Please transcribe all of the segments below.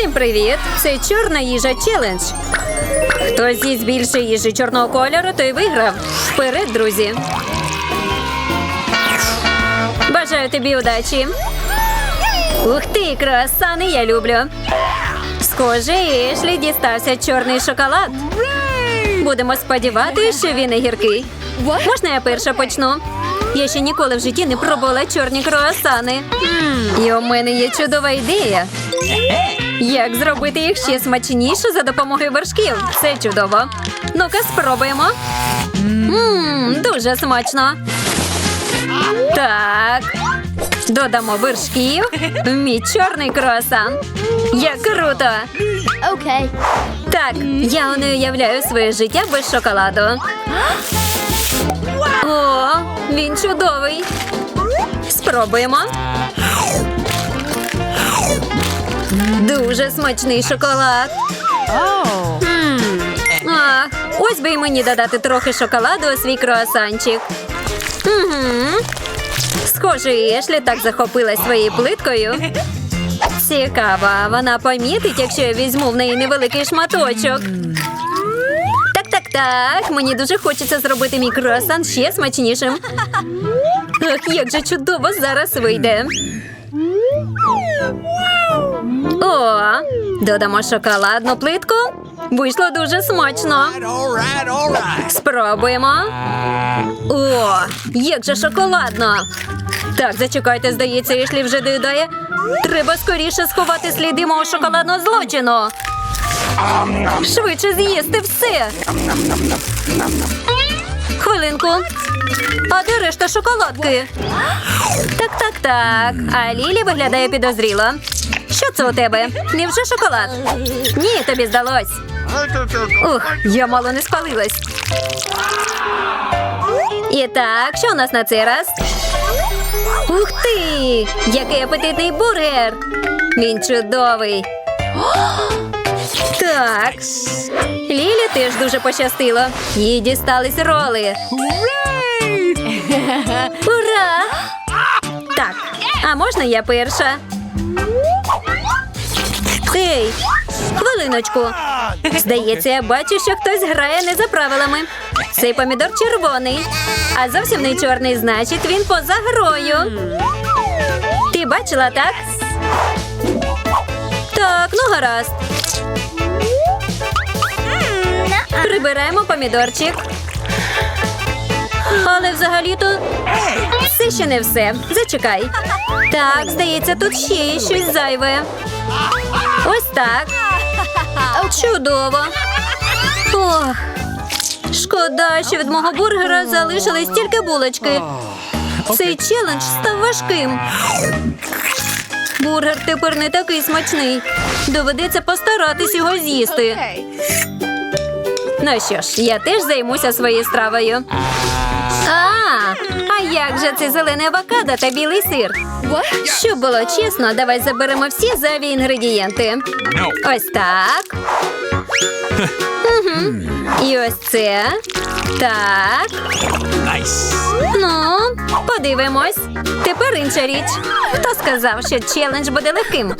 Всім привіт! Це чорна їжа челендж. Хто з'їсть більше їжі чорного кольору, той виграв. Вперед, друзі. Бажаю тобі удачі. Ух ти, красани, я люблю. Схоже, Ешлі дістався чорний шоколад. Будемо сподіватися, що він не гіркий. Можна я перша почну? Я ще ніколи в житті не пробувала чорні круасани. І у мене є чудова ідея. Як зробити їх ще смачніше за допомогою вершків? Це чудово. Ну-ка, спробуємо. Ммм, дуже смачно. Так. Додамо вершків мій чорний круасан. Як круто! Okay. Так, я не уявляю своє життя без шоколаду. О, він чудовий. Спробуємо. Дуже смачний шоколад. М, Ах, ось би й мені додати трохи шоколаду у свій круасанчик. Угу. Схоже, Ешлі так захопилась своєю плиткою. Цікаво, вона помітить, якщо я візьму в неї невеликий шматочок. Так, так, так. Мені дуже хочеться зробити мій круасан ще смачнішим. Ах, як же чудово зараз вийде. О, додамо шоколадну плитку. Вийшло дуже смачно. Спробуємо. О, як же шоколадно. Так, зачекайте, здається, Ешлі вже доїдає. Треба скоріше сховати сліди мого шоколадного злочину. Швидше з'їсти все. Хвилинку. А де решта шоколадки? Так, так, так. А Лілі виглядає підозріло. Що це у тебе? Невже шоколад? Ні, тобі здалось. Ух, я мало не спалилась. І так, що у нас на цей раз? Ух ти! Який апетитний бургер! Він чудовий. Так. Лілі теж дуже пощастило. Їй дістались роли. Ура! Так, а можна я перша? Ей, хвилиночку. Здається, я бачу, що хтось грає не за правилами. Цей помідор червоний, а зовсім не чорний, значить він поза грою. Ти бачила, так? Так, ну гаразд. Прибираємо помідорчик. Але взагалі-то це ще не все. Зачекай. Так, здається, тут ще є щось зайве. Так. Чудово. Ох. Шкода, що від мого бургера залишились тільки булочки. Цей челендж став важким. Бургер тепер не такий смачний. Доведеться постаратись його з'їсти. Ну що ж, я теж займуся своєю стравою. Як же це зелене авокадо та білий сир? Щоб було чесно, давай заберемо всі зайві інгредієнти. Ось так. Угу. І ось це. Так. Ну, подивимось. Тепер інша річ. Хто сказав, що челендж буде легким?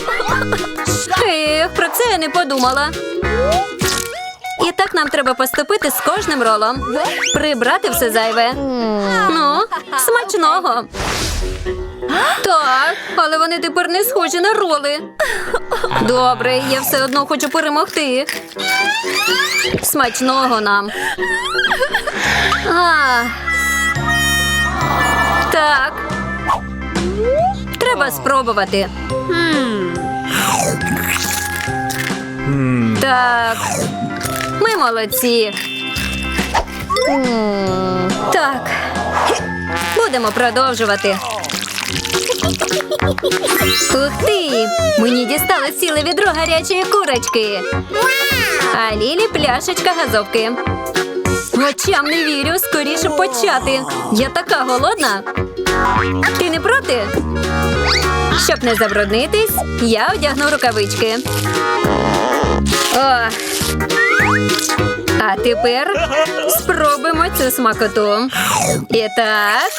Ех, про це я не подумала. І так нам треба поступити з кожним ролом. Прибрати все зайве. Ну, смачного. Так, але вони тепер не схожі на роли. Добре, я все одно хочу перемогти. Смачного нам. А. Так. Треба спробувати. Так. Ми молодці. Так. Будемо продовжувати. Ух ти! Мені дісталось ціле відро гарячої курочки. А Лілі пляшечка газовки. Очам не вірю, скоріше почати. Я така голодна. Ти не проти? Щоб не забруднитись, я одягну рукавички. О. А тепер спробуємо цю смакоту. І так,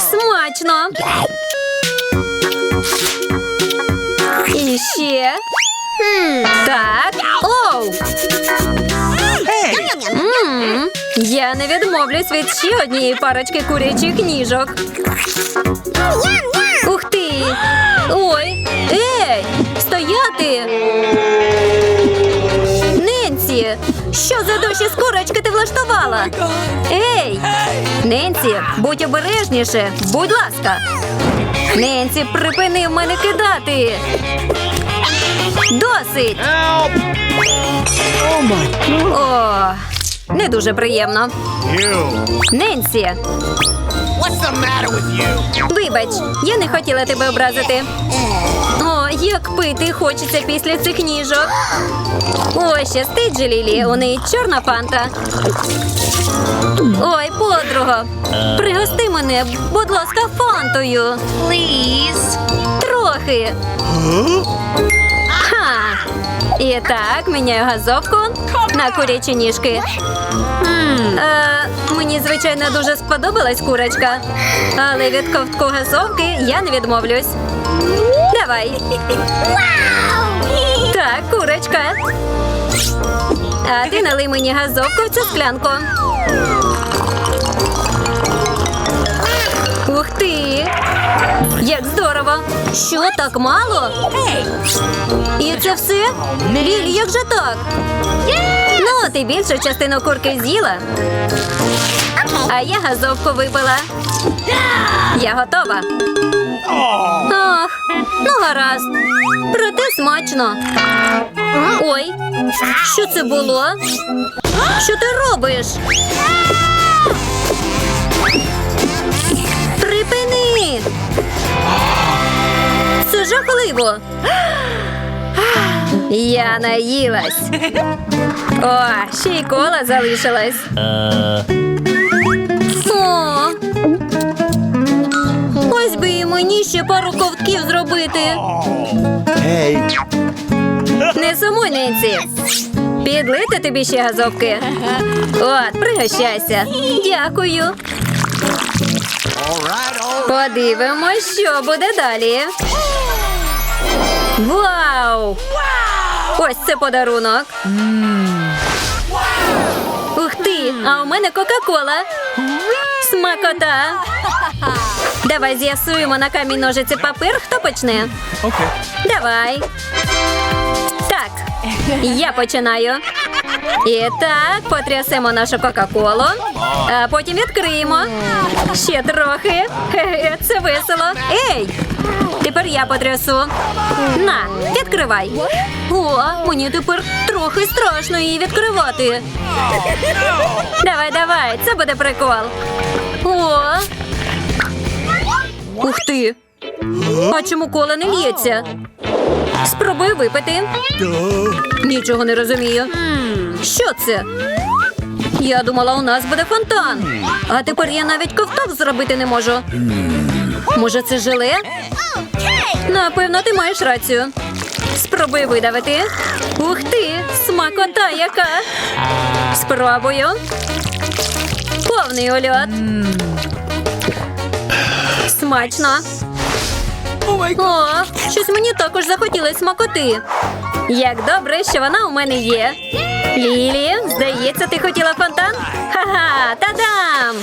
смачно. Ще. Так. Оу. Я не відмовлюсь від ще однієї парочки курячих ніжок. Ух ти! Ой! Ей! Стояти! Ненсі! Що за дощі з курочки ти влаштувала? Ей! Ненсі, будь обережніше, будь ласка. Ненсі, припини в мене кидати. Досить. О, не дуже приємно. Ненсі, вибач, я не хотіла тебе образити. О, як пити хочеться після цих ніжок. Ой, щастить же Лілі, у неї чорна фанта. Ой, подруга, пригости мене, будь ласка, фантою. Please. Трохи. Ха. І так, міняю газовку на курячі ніжки. Е, мені, звичайно, дуже сподобалась курочка, але від ковтку газовки я не відмовлюсь. Давай. Так, курочка. А ти налий мені газовку в цю склянку. Ух ти! Як здорово! Що так мало? І це все? Лілі, як же так? Ну, ти більшу частину курки з'їла. А я газовку випила. Я готова. Ах, ну гаразд. Проте смачно. Ой, що це було? Що ти робиш? Припини! Це жахливо. Я наїлась. О, ще й кола залишилась. О. Ось би і мені ще пару ковтків зробити. Не сумуй, Ненсі. Підлити тобі ще газовки. От, пригощайся. Дякую. Подивимось, що буде далі. Вау! Ось це подарунок. Ух ти! А у мене Кока-Кола. Смакота. Давай з'ясуємо на камінь ножиці папір, хто почне. Okay. Давай. Я починаю. І так, потрясемо нашу Кока-Колу, а потім відкриємо. Ще трохи. Це весело. Ей! Тепер я потрясу. На, відкривай. О, мені тепер трохи страшно її відкривати. Давай, давай, це буде прикол. О! Ух ти! А чому кола не лється? Спробуй випити. Нічого не розумію. Що це? Я думала, у нас буде фонтан. А тепер я навіть ковток зробити не можу. Може, це желе? Напевно, ти маєш рацію. Спробуй видавити. Ух ти! Смакота яка! Спробую. Повний ульот. Смачно. О, щось мені також захотілося смакоти. Як добре, що вона у мене є. Лілі, здається, ти хотіла фонтан? Ха-ха, та-дам!